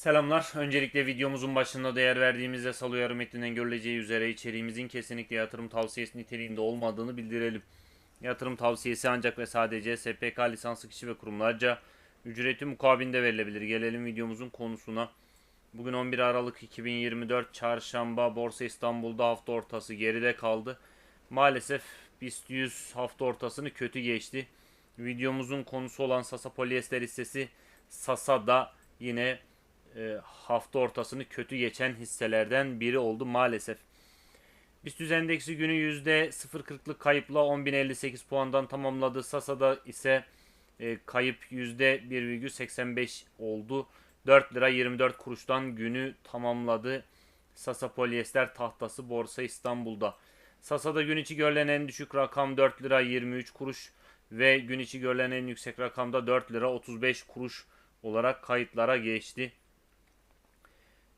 Selamlar. Öncelikle videomuzun başında değer verdiğimiz yasal uyarı metninden görüleceği üzere içeriğimizin kesinlikle yatırım tavsiyesi niteliğinde olmadığını bildirelim. Yatırım tavsiyesi ancak ve sadece SPK lisanslı kişi ve kurumlarca ücreti mukabilinde verilebilir. Gelelim videomuzun konusuna. Bugün 11 Aralık 2024 Çarşamba Borsa İstanbul'da hafta ortası geride kaldı. Maalesef BIST 100 hafta ortasını kötü geçti. Videomuzun konusu olan Sasa polyester hissesi Sasa da yine e, hafta ortasını kötü geçen hisselerden biri oldu maalesef. BIST 100 endeksi günü %0.40'lık kayıpla 10.058 puandan tamamladı. Sasa'da ise e, kayıp %1,85 oldu. 4 lira 24 kuruştan günü tamamladı. Sasa polyester tahtası Borsa İstanbul'da. Sasa'da gün içi görülen en düşük rakam 4 lira 23 kuruş ve gün içi görülen en yüksek rakamda 4 lira 35 kuruş olarak kayıtlara geçti.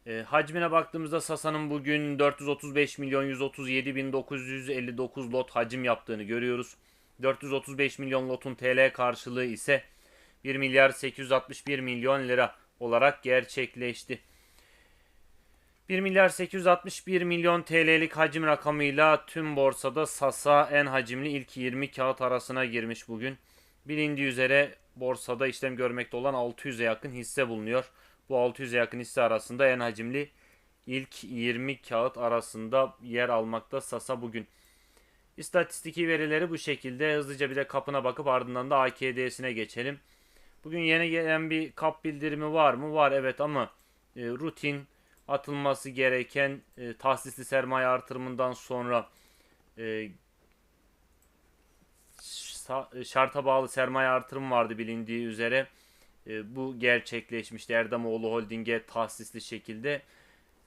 E, hacmine baktığımızda Sasa'nın bugün 435 milyon 137 bin 959 lot hacim yaptığını görüyoruz. 435 milyon lotun TL karşılığı ise 1 milyar 861 milyon lira olarak gerçekleşti. 1 milyar 861 milyon TL'lik hacim rakamıyla tüm borsada Sasa en hacimli ilk 20 kağıt arasına girmiş bugün. Bilindiği üzere borsada işlem görmekte olan 600'e yakın hisse bulunuyor. Bu 600'e yakın hisse arasında en hacimli ilk 20 kağıt arasında yer almakta Sasa bugün. İstatistiki verileri bu şekilde. Hızlıca bir de kapına bakıp ardından da AKD'sine geçelim. Bugün yeni gelen bir kap bildirimi var mı? Var evet ama e, rutin atılması gereken e, tahsisli sermaye artırımından sonra e, şarta bağlı sermaye artırım vardı bilindiği üzere. E, bu gerçekleşmişti Erdamoğlu Holding'e tahsisli şekilde.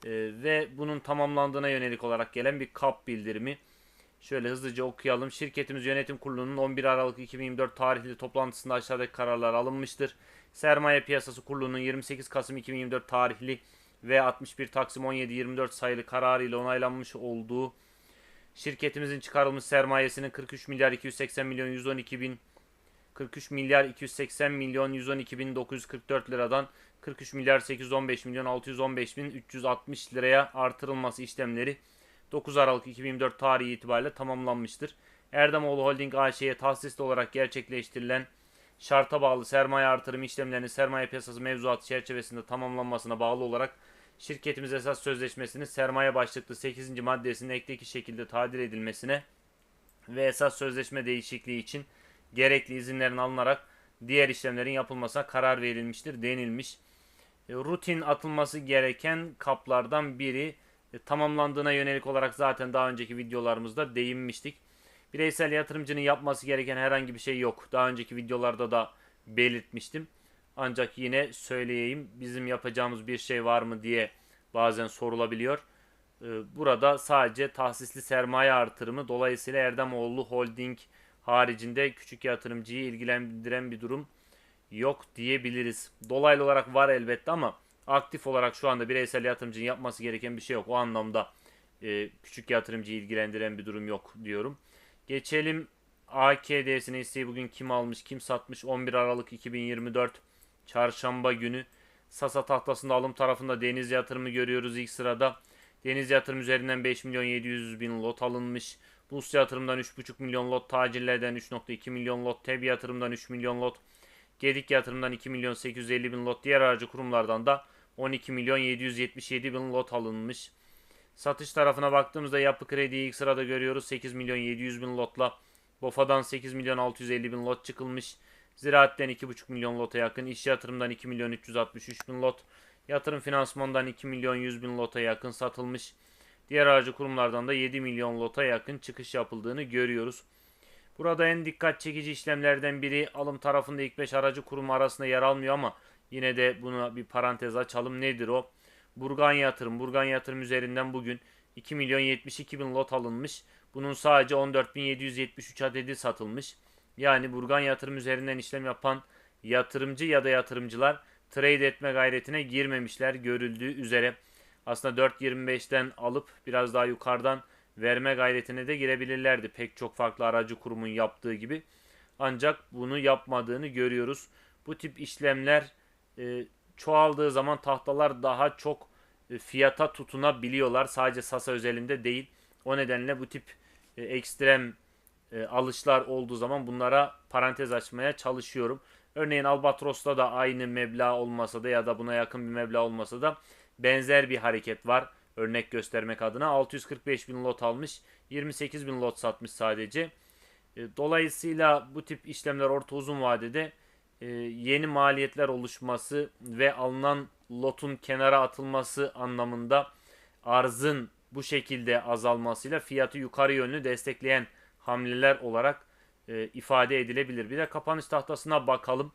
E, ve bunun tamamlandığına yönelik olarak gelen bir kap bildirimi. Şöyle hızlıca okuyalım. Şirketimiz yönetim kurulunun 11 Aralık 2024 tarihli toplantısında aşağıdaki kararlar alınmıştır. Sermaye Piyasası Kurulu'nun 28 Kasım 2024 tarihli ve 61 Taksim 17-24 sayılı kararı ile onaylanmış olduğu şirketimizin çıkarılmış sermayesinin 43 milyar 280 milyon 112 bin 43 milyar 280 milyon 112 bin 944 liradan 43 milyar 815 milyon 615 bin 360 liraya artırılması işlemleri 9 Aralık 2024 tarihi itibariyle tamamlanmıştır. Erdemoğlu Holding AŞ'ye tahsisli olarak gerçekleştirilen şarta bağlı sermaye artırım işlemlerinin sermaye piyasası mevzuatı çerçevesinde tamamlanmasına bağlı olarak şirketimiz esas sözleşmesinin sermaye başlıklı 8. maddesinin ekteki şekilde tadil edilmesine ve esas sözleşme değişikliği için gerekli izinlerin alınarak diğer işlemlerin yapılmasına karar verilmiştir denilmiş. E, rutin atılması gereken kaplardan biri e, tamamlandığına yönelik olarak zaten daha önceki videolarımızda değinmiştik. Bireysel yatırımcının yapması gereken herhangi bir şey yok. Daha önceki videolarda da belirtmiştim. Ancak yine söyleyeyim bizim yapacağımız bir şey var mı diye bazen sorulabiliyor. E, burada sadece tahsisli sermaye artırımı dolayısıyla Erdemoğlu Holding haricinde küçük yatırımcıyı ilgilendiren bir durum yok diyebiliriz. Dolaylı olarak var elbette ama aktif olarak şu anda bireysel yatırımcının yapması gereken bir şey yok. O anlamda e, küçük yatırımcıyı ilgilendiren bir durum yok diyorum. Geçelim AKD'sine hisseyi bugün kim almış kim satmış 11 Aralık 2024 Çarşamba günü Sasa tahtasında alım tarafında Deniz Yatırımı görüyoruz ilk sırada. Deniz Yatırım üzerinden 5 milyon 700 bin lot alınmış. Bus yatırımdan 3,5 milyon lot, tacirlerden 3,2 milyon lot, TEB yatırımdan 3 milyon lot, Gedik yatırımdan 2 milyon 850 bin lot, diğer aracı kurumlardan da 12 milyon 777 bin lot alınmış. Satış tarafına baktığımızda yapı krediyi ilk sırada görüyoruz 8 milyon 700 bin lotla. BOFA'dan 8 milyon 650 bin lot çıkılmış. Ziraatten 2,5 milyon lota yakın. İş yatırımdan 2 milyon 363 bin lot. Yatırım finansmandan 2 milyon 100 bin lota yakın satılmış. Diğer aracı kurumlardan da 7 milyon lota yakın çıkış yapıldığını görüyoruz. Burada en dikkat çekici işlemlerden biri alım tarafında ilk 5 aracı kurum arasında yer almıyor ama yine de buna bir parantez açalım. Nedir o? Burgan Yatırım. Burgan Yatırım üzerinden bugün 2 milyon 72 bin lot alınmış. Bunun sadece 14.773 adedi satılmış. Yani Burgan Yatırım üzerinden işlem yapan yatırımcı ya da yatırımcılar trade etme gayretine girmemişler görüldüğü üzere aslında 4.25'ten alıp biraz daha yukarıdan verme gayretine de girebilirlerdi. Pek çok farklı aracı kurumun yaptığı gibi. Ancak bunu yapmadığını görüyoruz. Bu tip işlemler e, çoğaldığı zaman tahtalar daha çok e, fiyata tutunabiliyorlar. Sadece Sasa özelinde değil. O nedenle bu tip e, ekstrem e, alışlar olduğu zaman bunlara parantez açmaya çalışıyorum. Örneğin Albatros'ta da aynı meblağ olmasa da ya da buna yakın bir meblağ olmasa da benzer bir hareket var. Örnek göstermek adına 645 bin lot almış, 28 bin lot satmış sadece. E, Dolayısıyla bu tip işlemler orta uzun vadede e, yeni maliyetler oluşması ve alınan lotun kenara atılması anlamında arzın bu şekilde azalmasıyla fiyatı yukarı yönlü destekleyen hamleler olarak e, ifade edilebilir. Bir de kapanış tahtasına bakalım.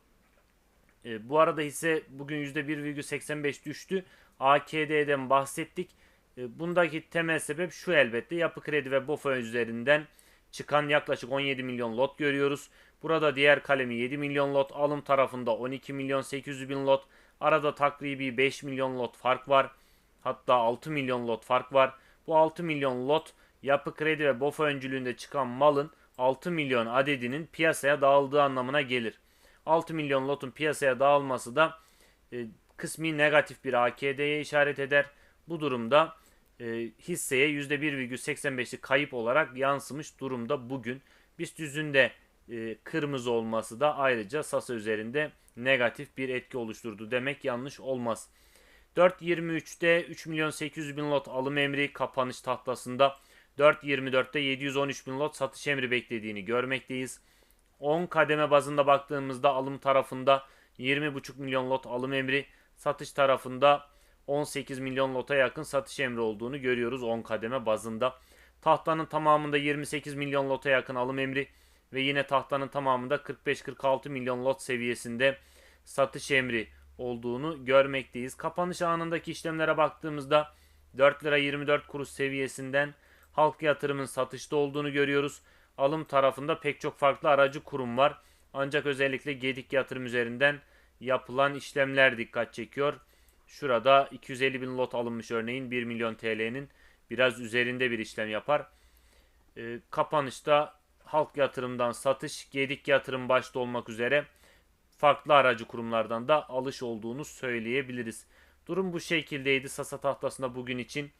Bu arada hisse bugün %1,85 düştü. AKD'den bahsettik. E, bundaki temel sebep şu elbette yapı kredi ve BOFA üzerinden çıkan yaklaşık 17 milyon lot görüyoruz. Burada diğer kalemi 7 milyon lot, alım tarafında 12 milyon 800 bin lot. Arada takribi 5 milyon lot fark var. Hatta 6 milyon lot fark var. Bu 6 milyon lot yapı kredi ve BOFA öncülüğünde çıkan malın 6 milyon adedinin piyasaya dağıldığı anlamına gelir. 6 milyon lotun piyasaya dağılması da e, kısmi negatif bir AKD'ye işaret eder. Bu durumda e, hisseye %1,85'lik kayıp olarak yansımış durumda bugün. BIST yüzünde e, kırmızı olması da ayrıca Sasa üzerinde negatif bir etki oluşturdu demek yanlış olmaz. 4.23'te 3 milyon 800 bin lot alım emri kapanış tahtasında 4.24'te 713 bin lot satış emri beklediğini görmekteyiz. 10 kademe bazında baktığımızda alım tarafında 20,5 milyon lot alım emri, satış tarafında 18 milyon lota yakın satış emri olduğunu görüyoruz 10 kademe bazında. Tahtanın tamamında 28 milyon lota yakın alım emri ve yine tahtanın tamamında 45-46 milyon lot seviyesinde satış emri olduğunu görmekteyiz. Kapanış anındaki işlemlere baktığımızda 4 lira 24 kuruş seviyesinden halk yatırımın satışta olduğunu görüyoruz. Alım tarafında pek çok farklı aracı kurum var. Ancak özellikle Gedik yatırım üzerinden yapılan işlemler dikkat çekiyor. Şurada 250 bin lot alınmış örneğin 1 milyon TL'nin biraz üzerinde bir işlem yapar. E, kapanışta halk yatırımdan satış, Gedik yatırım başta olmak üzere farklı aracı kurumlardan da alış olduğunu söyleyebiliriz. Durum bu şekildeydi Sasa tahtasında bugün için.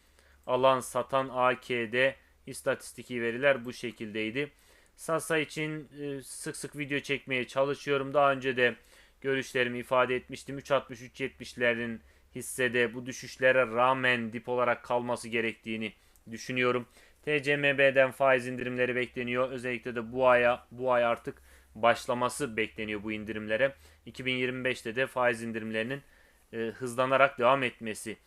Alan satan AKD istatistiki veriler bu şekildeydi. Sasa için e, sık sık video çekmeye çalışıyorum. Daha önce de görüşlerimi ifade etmiştim. 3.60-3.70'lerin hissede bu düşüşlere rağmen dip olarak kalması gerektiğini düşünüyorum. TCMB'den faiz indirimleri bekleniyor. Özellikle de bu aya bu ay artık başlaması bekleniyor bu indirimlere. 2025'te de faiz indirimlerinin e, hızlanarak devam etmesi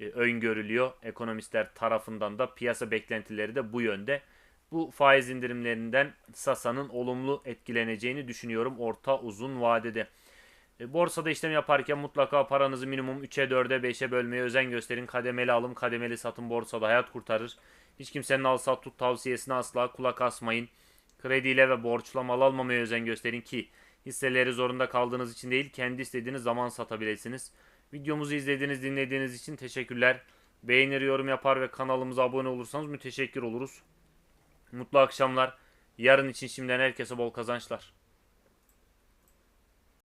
e, öngörülüyor. Ekonomistler tarafından da piyasa beklentileri de bu yönde. Bu faiz indirimlerinden Sasa'nın olumlu etkileneceğini düşünüyorum orta uzun vadede. E, borsada işlem yaparken mutlaka paranızı minimum 3'e 4'e 5'e bölmeye özen gösterin. Kademeli alım, kademeli satın borsada hayat kurtarır. Hiç kimsenin al sat tut tavsiyesine asla kulak asmayın. Krediyle ve borçla mal almamaya özen gösterin ki hisseleri zorunda kaldığınız için değil kendi istediğiniz zaman satabilirsiniz. Videomuzu izlediğiniz dinlediğiniz için teşekkürler. Beğenir yorum yapar ve kanalımıza abone olursanız müteşekkir oluruz. Mutlu akşamlar. Yarın için şimdiden herkese bol kazançlar.